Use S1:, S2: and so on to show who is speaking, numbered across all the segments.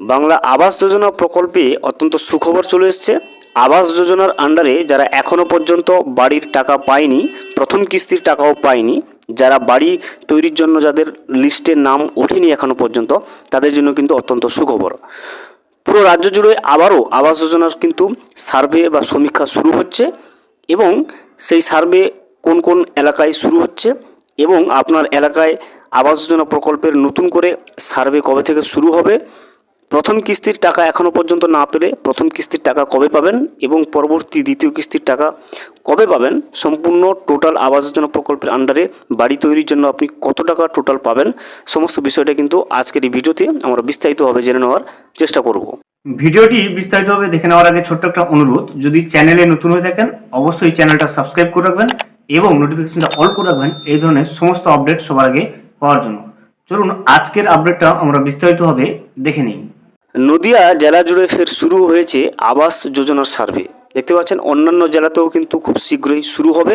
S1: বাংলা আবাস যোজনা প্রকল্পে অত্যন্ত সুখবর চলে এসছে। আবাস যোজনার আন্ডারে যারা এখনও পর্যন্ত বাড়ির টাকা পায়নি, প্রথম কিস্তির টাকাও পায়নি, যারা বাড়ি তৈরির জন্য যাদের লিস্টে নাম ওঠেনি এখনও পর্যন্ত, তাদের জন্য কিন্তু অত্যন্ত সুখবর। পুরো রাজ্য জুড়ে আবারও আবাস যোজনার কিন্তু সার্ভে বা সমীক্ষা শুরু হচ্ছে এবং সেই সার্ভে কোন কোন এলাকায় শুরু হচ্ছে এবং আপনার এলাকায় আবাস যোজনা প্রকল্পের নতুন করে সার্ভে কবে থেকে শুরু হবে প্রথম কিস্তির টাকা এখনও পর্যন্ত না পেলে প্রথম কিস্তির টাকা কবে পাবেন এবং পরবর্তী দ্বিতীয় কিস্তির টাকা কবে পাবেন সম্পূর্ণ টোটাল আবাস যোজনা প্রকল্পের আন্ডারে বাড়ি তৈরির জন্য আপনি কত টাকা টোটাল পাবেন সমস্ত বিষয়টা কিন্তু আজকের এই ভিডিওতে আমরা বিস্তারিতভাবে জেনে নেওয়ার চেষ্টা করব।
S2: ভিডিওটি বিস্তারিতভাবে দেখে নেওয়ার আগে ছোট্ট একটা অনুরোধ, যদি চ্যানেলে নতুন হয়ে থাকেন, অবশ্যই চ্যানেলটা সাবস্ক্রাইব করে রাখবেন এবং নোটিফিকেশনটা অল করে রাখবেন, এই ধরনের সমস্ত আপডেট সবার আগে পাওয়ার জন্য। চলুন, আজকের আপডেটটা আমরা বিস্তারিতভাবে দেখে নিই।
S1: নদিয়া জেলা জুড়ে ফের শুরু হয়েছে আবাস যোজনার সার্ভে। দেখতে পাচ্ছেন, অন্যান্য জেলাতেও কিন্তু খুব শীঘ্রই শুরু হবে।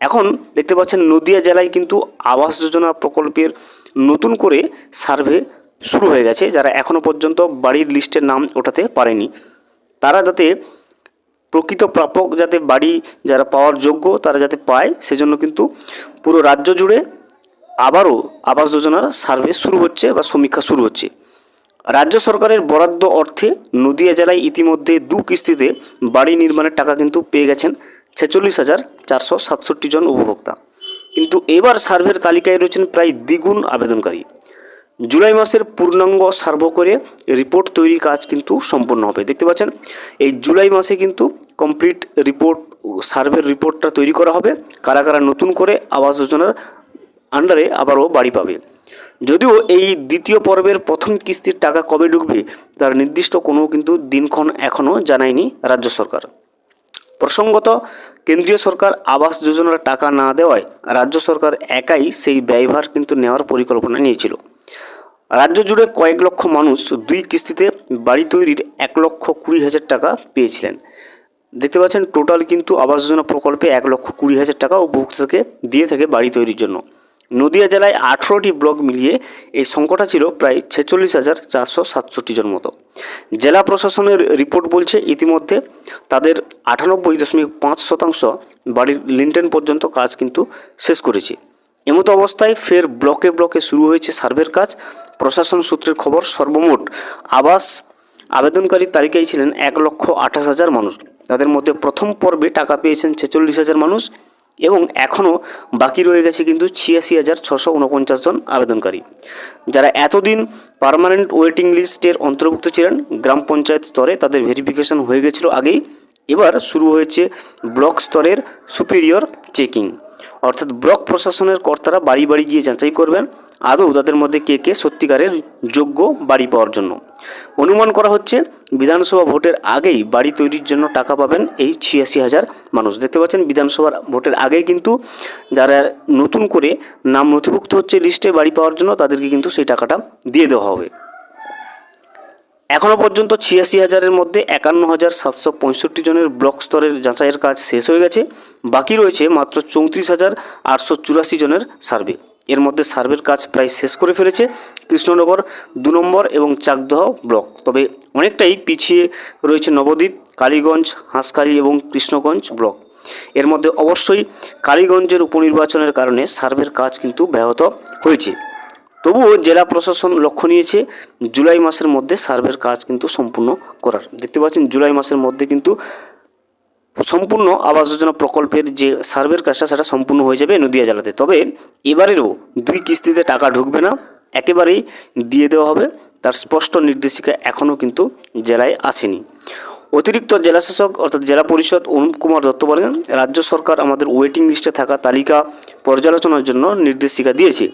S1: এখন দেখতে পাচ্ছেন, নদিয়া জেলায় কিন্তু আবাস যোজনা প্রকল্পের নতুন করে সার্ভে শুরু হয়ে গেছে, যারা এখনও পর্যন্ত বাড়ির লিস্টের নাম ওঠাতে পারেনি। তারা যাতে প্রকৃত প্রাপক যাতে বাড়ি যারা পাওয়ার যোগ্য, তারা যাতে পায়, সেজন্য কিন্তু পুরো রাজ্য জুড়ে আবারও আবাস যোজনার সার্ভে শুরু হচ্ছে বা সমীক্ষা শুরু হচ্ছে। রাজ্য সরকারের বরাদ্দ অর্থে নদিয়া জেলায় ইতিমধ্যে দু কিস্তিতে বাড়ি নির্মাণের টাকা কিন্তু পেয়ে গেছেন ছেচল্লিশ হাজার চারশো সাতষট্টি জন উপভোক্তা। কিন্তু এবার সার্ভের তালিকায় রয়েছেন প্রায় দ্বিগুণ আবেদনকারী। জুলাই মাসের পূর্ণাঙ্গ সার্ভ করে রিপোর্ট তৈরির কাজ কিন্তু সম্পন্ন হবে। দেখতে পাচ্ছেন, এই জুলাই মাসে কিন্তু কমপ্লিট রিপোর্ট, সার্ভের রিপোর্টটা তৈরি করা হবে। কারা কারা নতুন করে আবাস যোজনার আন্ডারে আবারও বাড়ি পাবে। যদিও এই দ্বিতীয় পর্বের প্রথম কিস্তির টাকা কবে ঢুকবে, তার নির্দিষ্ট কোনো কিন্তু দিনক্ষণ এখনও জানায়নি রাজ্য সরকার। প্রসঙ্গত, কেন্দ্রীয় সরকার আবাস যোজনার টাকা না দেওয়ায় রাজ্য সরকার একাই সেই ব্যয়ভার কিন্তু নেওয়ার পরিকল্পনা নিয়েছিল। রাজ্য জুড়ে কয়েক লক্ষ মানুষ দুই কিস্তিতে বাড়ি তৈরির এক লক্ষ কুড়ি হাজার টাকা পেয়েছিলেন। দেখতে পাচ্ছেন, টোটাল কিন্তু আবাস যোজনা প্রকল্পে এক লক্ষ কুড়ি হাজার টাকা উপভোক্তাকে দিয়ে থাকে বাড়ি তৈরির জন্য। নদিয়া জেলায় আঠেরোটি ব্লক মিলিয়ে এই সংখ্যাটা ছিল প্রায় ছেচল্লিশ হাজার চারশো সাতষট্টি জন মতো। জেলা প্রশাসনের রিপোর্ট বলছে ইতিমধ্যে তাদের আটানব্বই দশমিক পাঁচ শতাংশ বাড়ির লিন্টেন পর্যন্ত কাজ কিন্তু শেষ করেছে। এমতো অবস্থায় ফের ব্লকে ব্লকে শুরু হয়েছে সার্ভের কাজ। প্রশাসন সূত্রের খবর, সর্বমোট আবাস আবেদনকারীর তালিকায় ছিলেন এক লক্ষ আঠাশ হাজার মানুষ। তাদের মধ্যে প্রথম পর্বে টাকা পেয়েছেন ছেচল্লিশ হাজার মানুষ। এবং এখনও বাকি রয়ে গেছে কিন্তু ছিয়াশি হাজার ছশো উনপঞ্চাশ জন আবেদনকারী। যারা এতদিন পারমানেন্ট ওয়েটিং লিস্টের অন্তর্ভুক্ত ছিলেন, গ্রাম পঞ্চায়েত স্তরে তাদের ভেরিফিকেশন হয়ে গেছিল আগেই। এবার শুরু হয়েছে ব্লক স্তরের সুপিরিয়র চেকিং অর্থাৎ ব্লক প্রশাসনের কর্তারা বাড়ি বাড়ি গিয়ে যাচাই করবেন আদৌ তাদের মধ্যে কে কে সত্যিকারের যোগ্য বাড়ি পাওয়ার জন্য। অনুমান করা হচ্ছে, বিধানসভা ভোটের আগেই বাড়ি তৈরির জন্য টাকা পাবেন এই ছিয়াশি হাজার মানুষ। দেখতে পাচ্ছেন বিধানসভার ভোটের আগেই কিন্তু যারা নতুন করে নাম নথিভুক্ত হচ্ছে লিস্টে বাড়ি পাওয়ার জন্য, তাদেরকে কিন্তু সেই টাকাটা দিয়ে দেওয়া হবে। এখনও পর্যন্ত ছিয়াশি হাজারের মধ্যে একান্ন হাজার সাতশো পঁয়ষট্টি জনের ব্লক স্তরের যাচাইয়ের কাজ শেষ হয়ে গেছে। বাকি রয়েছে মাত্র চৌত্রিশ হাজার আটশো চুরাশি জনের সার্ভে। এর মধ্যে সার্ভের কাজ প্রায় শেষ করে ফেলেছে। কৃষ্ণনগর দু নম্বর এবং চাকদহ ব্লক। তবে অনেকটাই পিছিয়ে রয়েছে নবদ্বীপ, কালীগঞ্জ হাঁসখালি এবং কৃষ্ণগঞ্জ ব্লক। এর মধ্যে অবশ্যই কালীগঞ্জের উপনির্বাচনের কারণে সার্ভের কাজ কিন্তু ব্যাহত হয়েছে। তবুও জেলা প্রশাসন লক্ষ্য নিয়েছে জুলাই মাসের মধ্যে সার্ভের কাজ কিন্তু সম্পূর্ণ করার। দেখতে পাচ্ছেন, জুলাই মাসের মধ্যে কিন্তু সম্পূর্ণ আবাস যোজনা প্রকল্পের যে সার্ভের কাজটা, সেটা সম্পূর্ণ হয়ে যাবে নদিয়া জেলাতে। তবে এবারেরও দুই কিস্তিতে টাকা ঢুকবে না, একেবারেই দিয়ে দেওয়া হবে। তার স্পষ্ট নির্দেশিকা এখনও কিন্তু জেলায় আসেনি। অতিরিক্ত জেলাশাসক অর্থাৎ জেলা পরিষদ অনুপ কুমার দত্ত বলেন, রাজ্য সরকার আমাদের ওয়েটিং লিস্টে থাকা তালিকা পর্যালোচনার জন্য নির্দেশিকা দিয়েছে।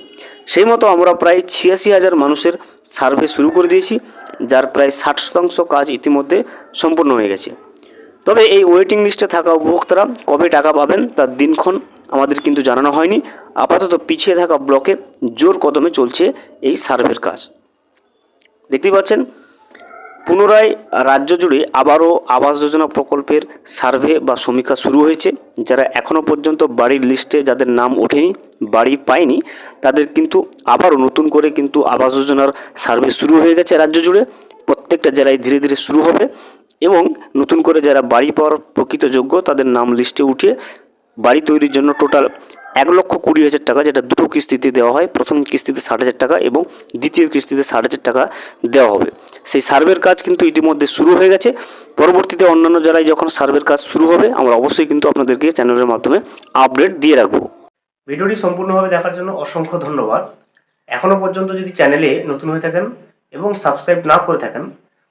S1: সেই মতো আমরা প্রায় ছিয়াশি হাজার মানুষের সার্ভে শুরু করে দিয়েছি, যার প্রায় ষাট শতাংশ কাজ ইতিমধ্যে সম্পূর্ণ হয়ে গেছে। তবে এই ওয়েটিং লিস্টে থাকা উপভোক্তারা কবে টাকা পাবেন তার দিনক্ষণ আমাদের কিন্তু জানানো হয়নি। আপাতত পিছিয়ে থাকা ব্লকে জোর কদমে চলছে এই সার্ভের কাজ। দেখতেই পাচ্ছেন, পুনরায় রাজ্য জুড়ে আবারও আবাস যোজনা প্রকল্পের সার্ভে বা সমীক্ষা শুরু হয়েছে। যারা এখনও পর্যন্ত বাড়ির লিস্টে যাদের নাম ওঠেনি, বাড়ি পায়নি, তাদের কিন্তু আবারও নতুন করে কিন্তু আবাস যোজনার সার্ভে শুরু হয়ে গেছে রাজ্য জুড়ে। প্রত্যেকটা জেলায় ধীরে ধীরে শুরু হবে। এবং নতুন করে যারা বাড়ি পাওয়ার প্রকৃত যোগ্য, তাদের নাম লিস্টে উঠিয়ে বাড়ি তৈরির জন্য টোটাল এক লক্ষ কুড়ি হাজার টাকা, যেটা দুটো কিস্তিতে দেওয়া হয়। প্রথম কিস্তিতে ষাট হাজার টাকা এবং দ্বিতীয় কিস্তিতে ষাট হাজার টাকা দেওয়া হবে। সেই সার্ভের কাজ কিন্তু ইতিমধ্যে শুরু হয়ে গেছে। পরবর্তীতে অন্যান্য জেলায় যখন সার্ভের কাজ শুরু হবে, আমরা অবশ্যই কিন্তু আপনাদেরকে চ্যানেলের মাধ্যমে আপডেট দিয়ে রাখব।
S2: ভিডিওটি সম্পূর্ণভাবে দেখার জন্য অসংখ্য ধন্যবাদ। এখনও পর্যন্ত যদি চ্যানেলে নতুন হয়ে থাকেন এবং সাবস্ক্রাইব না করে থাকেন